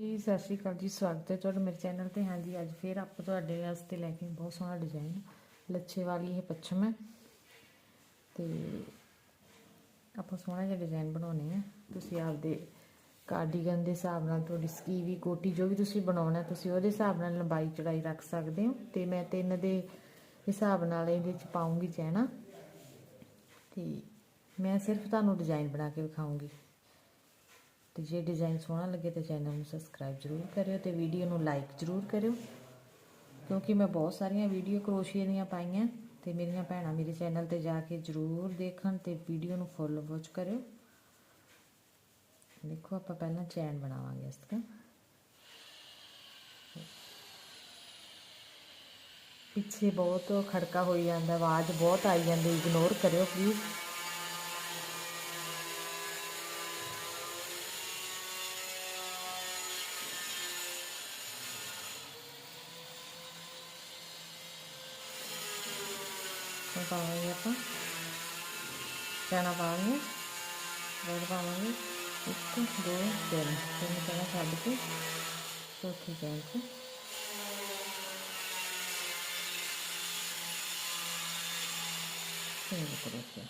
ਜੀ, ਸਤਿ ਸ਼੍ਰੀ ਅਕਾਲ ਜੀ, ਸਵਾਗਤ ਹੈ ਤੁਹਾਡਾ ਮੇਰੇ ਚੈਨਲ ਤੇ। ਹਾਂਜੀ, ਅੱਜ ਫੇਰ ਆਪਾਂ ਤੁਹਾਡੇ ਵਾਸਤੇ ਲੈ ਕੇ ਬਹੁਤ ਸੋਹਣਾ ਡਿਜ਼ਾਈਨ ਲੱਛੇ ਵਾਲੀ ਇਹ ਪੱਛਮ ਹੈ। ਤੇ ਆਪਾਂ ਸੋਹਣਾ ਜਿਹਾ ਡਿਜ਼ਾਈਨ ਬਣਾਉਣੇ ਆ ਤੁਸੀਂ ਆਪਦੇ ਕਾਰਡੀਗਨ ਦੇ ਹਿਸਾਬ ਨਾਲ ਤੁਹਾਡੀ ਸਕੀਵੀ ਕੋਟੀ ਜੋ ਵੀ ਤੁਸੀਂ ਬਣਾਉਣਾ, ਤੁਸੀਂ ਉਹਦੇ ਹਿਸਾਬ ਨਾਲ ਲੰਬਾਈ ਚੜਾਈ ਰੱਖ ਸਕਦੇ ਹੋ। ਤੇ ਮੈਂ ਤਿੰਨ ਦੇ ਹਿਸਾਬ ਨਾਲ ਇਹਦੇ 'ਚ ਪਾਉਂਗੀ ਚੈਨਾ। ਤੇ ਮੈਂ ਸਿਰਫ ਤੁਹਾਨੂੰ ਡਿਜ਼ਾਈਨ ਬਣਾ ਕੇ ਵਿਖਾਉਂਗੀ। ਤੇ ਜੇ ਡਿਜ਼ਾਈਨ ਸੋਹਣਾ ਲੱਗੇ ਤਾਂ ਚੈਨਲ ਨੂੰ ਸਬਸਕ੍ਰਾਈਬ ਜ਼ਰੂਰ ਕਰਿਓ ਤੇ ਵੀਡੀਓ ਨੂੰ ਲਾਈਕ ਜ਼ਰੂਰ ਕਰਿਓ। ਕਿਉਂਕਿ ਮੈਂ ਬਹੁਤ ਸਾਰੀਆਂ ਵੀਡੀਓ ਕਰੋਸ਼ੀਏ ਦੀਆਂ ਪਾਈਆਂ ਤੇ ਮੇਰੀਆਂ ਭੈਣਾਂ ਮੇਰੇ ਚੈਨਲ ਤੇ ਜਾ ਕੇ ਜ਼ਰੂਰ ਦੇਖਣ ਤੇ ਵੀਡੀਓ ਨੂੰ ਫੁੱਲ ਵਾਚ ਕਰਿਓ। ਦੇਖੋ ਆਪਾਂ ਪਹਿਲਾਂ ਚੈਨ ਬਣਾਵਾਂਗੇ ਇਸ ਤਰ੍ਹਾਂ। ਪਿੱਛੇ ਬਹੁਤ ਖੜਕਾ ਹੋਈ ਜਾਂਦਾ, ਆਵਾਜ਼ ਬਹੁਤ ਆਈ ਜਾਂਦੀ ਇਗਨੋਰ ਕਰਿਓ ਪਲੀਜ਼ ਹੁਣ ਪਾਵਾਂਗੇ ਆਪਾਂ ਚਣਾ ਪਾਵਾਂਗੇ ਰੋੜ ਪਾਵਾਂਗੇ ਇੱਕ ਦੋ ਤਿੰਨ ਤਿੰਨ ਚਣਾ ਛੱਡ ਕੇ ਚੌਥੀ ਚੈਨ 'ਚ ਸਿੰਗਲ ਕਰੋਸ਼ੀਆ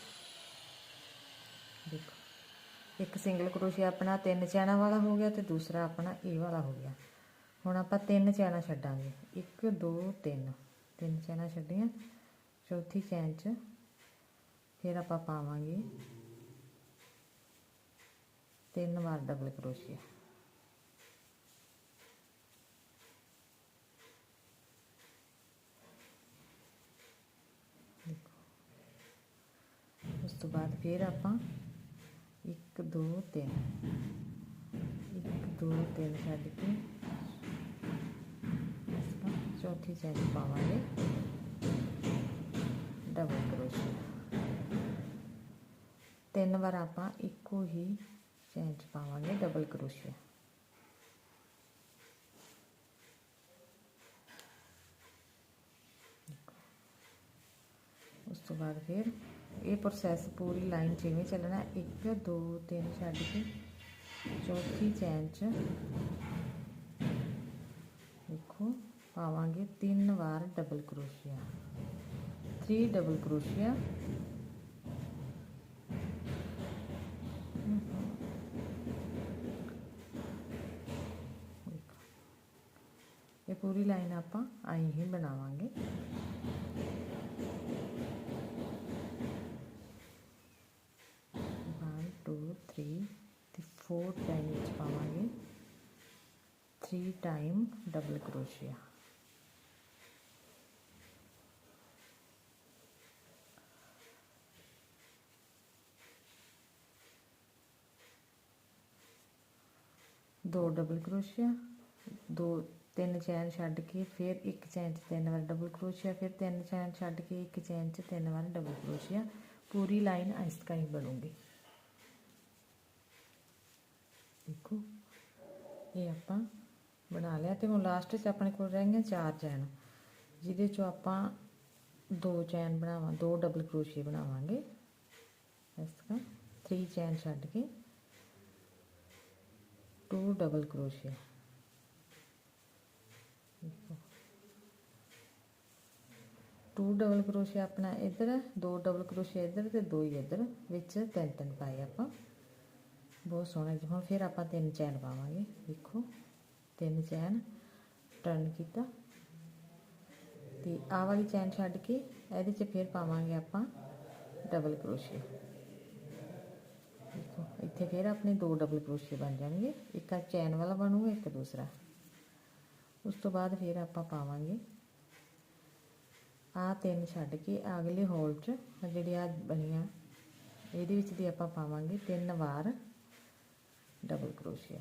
ਦੇਖੋ ਇੱਕ ਸਿੰਗਲ ਕਰੋਸ਼ੀਆ ਆਪਣਾ ਤਿੰਨ ਚੈਨਾ ਵਾਲਾ ਹੋ ਗਿਆ ਤੇ ਦੂਸਰਾ ਆਪਣਾ ਇਹ ਵਾਲਾ ਹੋ ਗਿਆ ਹੁਣ ਆਪਾਂ ਤਿੰਨ ਚੈਨਾ ਛੱਡਾਂਗੇ 1 2 3 ਤਿੰਨ ਚੈਨਾ ਛੱਡੀਆਂ ਚੌਥੀ ਚੈਨ 'ਚ ਫਿਰ ਆਪਾਂ ਪਾਵਾਂਗੇ ਤਿੰਨ ਵਾਰ ਡਬਲ ਕਰੋਸ਼ੀਆ ਉਸ ਤੋਂ ਬਾਅਦ ਫਿਰ ਆਪਾਂ 1 2 3 1 2 3 ਛੱਡ ਕੇ ਇਸ ਦਾ ਚੌਥੀ ਚੈਨ ਪਾਵਾਂਗੇ ਡਬਲ ਕਰੋਸ਼ੀਆ ਤਿੰਨ ਵਾਰ ਆਪਾਂ ਇੱਕੋ ਹੀ ਚੈਨ ਚ ਪਾਵਾਂਗੇ ਡਬਲ ਕਰੋਸ਼ੀਆ ਉਸ ਤੋਂ ਬਾਅਦ ਫਿਰ ਇਹ ਪ੍ਰੋਸੈਸ ਪੂਰੀ ਲਾਈਨ ਜਿਵੇਂ ਚੱਲਣਾ 1 2 3 ਛੱਡ ਕੇ ਚੌਥੀ ਚੈਨ ਚ ਦੇਖੋ ਪਾਵਾਂਗੇ ਤਿੰਨ ਵਾਰ ਡਬਲ ਕਰੋਸ਼ੀਆ 3 ਡਬਲ ਕਰੋਸ਼ੀਆ ਇਹ ਪੂਰੀ ਲਾਈਨ ਆਪਾਂ ਆਈ ਹੀ ਬਣਾਵਾਂਗੇ ਵਨ ਟੂ ਥ੍ਰੀ ਤੇ ਫੋਰ ਟਾਈਮ ਵਿੱਚ ਪਾਵਾਂਗੇ 3 ਦੋ ਡਬਲ ਕਰੋਸ਼ੀਆ ਦੋ, ਤਿੰਨ ਚੈਨ ਛੱਡ ਕੇ ਫਿਰ ਇੱਕ ਚੈਨ 'ਚ ਤਿੰਨ ਵਾਰ ਡਬਲ ਕਰੋਸ਼ੀਆ ਫਿਰ ਤਿੰਨ ਚੈਨ ਛੱਡ ਕੇ ਇੱਕ ਚੈਨ 'ਚ ਤਿੰਨ ਵਾਰ ਡਬਲ ਕਰੋਸ਼ੀਆ ਪੂਰੀ ਲਾਈਨ ਇਸ ਹੀ ਬਣੂਗੀ। ਦੇਖੋ, ਇਹ ਆਪਾਂ ਬਣਾ ਲਿਆ ਤੇ ਹੁਣ ਲਾਸਟ 'ਚ ਆਪਣੇ ਕੋਲ ਰਹਿ ਗਈਆਂ ਚਾਰ ਚੈਨ। ਜਿਹਦੇ 'ਚੋਂ ਆਪਾਂ ਦੋ ਚੈਨ ਬਣਾਵਾਂ, ਦੋ ਡਬਲ ਕਰੋਸ਼ੀਆ ਬਣਾਵਾਂਗੇ। ਇਸ ਤਰ੍ਹਾਂ 3 ਚੈਨ ਛੱਡ ਕੇ। ਟੂ ਡਬਲ ਕਰੋਸ਼ੀਆ ਟੂ ਡਬਲ ਕਰੋਸ਼ੇ ਆਪਣਾ ਇੱਧਰ ਦੋ ਡਬਲ ਕਰੋਸ਼ੇ ਇੱਧਰ ਤੇ ਦੋ ਹੀ ਇੱਧਰ ਵਿੱਚ ਤਿੰਨ ਤਿੰਨ ਪਾਏ ਆਪਾਂ ਬਹੁਤ ਸੋਹਣਾ ਜੀ ਹੁਣ ਫਿਰ ਆਪਾਂ ਤਿੰਨ ਚੈਨ ਪਾਵਾਂਗੇ ਦੇਖੋ ਤਿੰਨ ਚੈਨ ਟਰਨ ਕੀਤਾ ਤੇ ਆਹ ਵਾਲੀ ਚੈਨ ਛੱਡ ਕੇ ਇਹਦੇ 'ਚ ਫਿਰ ਪਾਵਾਂਗੇ ਆਪਾਂ ਡਬਲ ਕਰੋਸ਼ੇ ਇੱਥੇ ਫਿਰ ਆਪਣੇ ਦੋ ਡਬਲ ਕਰੋਸ਼ੀਆ ਬਣ ਜਾਣਗੇ। ਇੱਕ ਆ ਚੈਨ ਵਾਲਾ ਬਣੂਗਾ, ਇੱਕ ਦੂਸਰਾ। ਉਸ ਤੋਂ ਬਾਅਦ ਫਿਰ ਆਪਾਂ ਪਾਵਾਂਗੇ। ਆ ਤਿੰਨ ਛੱਡ ਕੇ ਅਗਲੇ ਹੋਲ 'ਚ ਜਿਹੜੀ ਆ ਬਣੀਆਂ, ਇਹਦੇ ਵਿੱਚ ਦੀ ਆਪਾਂ ਪਾਵਾਂਗੇ ਤਿੰਨ ਵਾਰ ਡਬਲ ਕਰੋਸ਼ੀਆ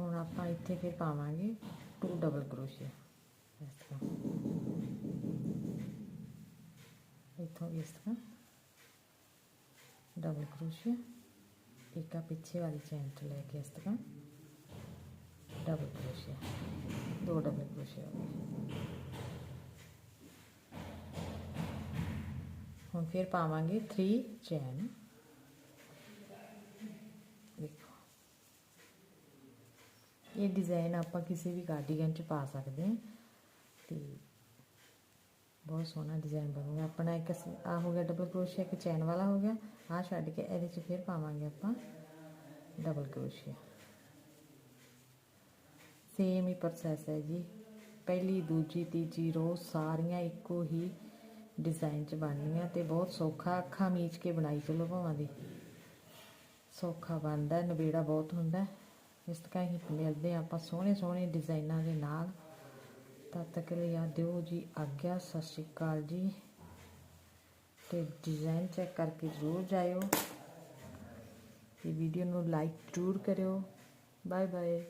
ਹੁਣ ਆਪਾਂ ਇੱਥੇ ਫਿਰ ਪਾਵਾਂਗੇ ਟੂ ਡਬਲ ਕਰੋਸ਼ੀਆ ਇਸ ਤਰ੍ਹਾਂ तो इस तरह। डबल क्रोशिया एका पीछे वाली चैन तो लेके इस तरह। डबल क्रोशिया दो डबल क्रोशिया हो गए। हम फिर पावे थ्री चैन देखो। ये डिज़ाइन आप किसी भी कार्डिगन च पा सकते हैं। ਬਹੁਤ ਸੋਹਣਾ ਡਿਜ਼ਾਈਨ ਬਣੂਗਾ ਆਪਣਾ ਇੱਕ ਆ ਹੋ ਗਿਆ ਡਬਲ ਕਰੋਸ਼ੀਆ ਇੱਕ ਚੈਨ ਵਾਲਾ ਹੋ ਗਿਆ। ਆ ਛੱਡ ਕੇ ਇਹਦੇ ਚ ਫਿਰ ਪਾਵਾਂਗੇ ਆਪਾਂ ਡਬਲ ਕਰੋਸ਼ੀਆ ਸੇਮ ਹੀ ਪ੍ਰੋਸੈਸ ਹੈ ਜੀ। ਪਹਿਲੀ, ਦੂਜੀ, ਤੀਜੀ ਰੋ ਸਾਰੀਆਂ ਇੱਕੋ ਹੀ ਡਿਜ਼ਾਈਨ ਚ ਬਣਨੀਆਂ ਤੇ ਬਹੁਤ ਸੌਖਾ, ਅੱਖਾਂ ਮੀਚ ਕੇ ਬਣਾਈ ਚਲੋ ਭਾਵਾਂ ਦੀ। ਸੌਖਾ ਬਣਦਾ ਨਵੇੜਾ ਬਹੁਤ ਹੁੰਦਾ। ਇਸ ਤਰ੍ਹਾਂ ਹੀ ਮਿਲਦੇ ਹਾਂ ਆਪਾਂ ਸੋਹਣੇ ਸੋਹਣੇ ਡਿਜ਼ਾਈਨਾਂ ਦੇ ਨਾਲ। ਤਦ ਤੱਕ ਲਈ ਆ। ਦਿਓ ਜੀ ਆਗਿਆ, ਸਤਿ ਸ਼੍ਰੀ ਅਕਾਲ ਜੀ। ਤੇ ਡਿਜ਼ਾਈਨ ਚੈੱਕ ਕਰਕੇ ਜ਼ਰੂਰ ਜਾਇਓ। ਤੇ ਵੀਡੀਓ ਨੂੰ ਲਾਈਕ ਜ਼ਰੂਰ ਕਰਿਓ। Bye bye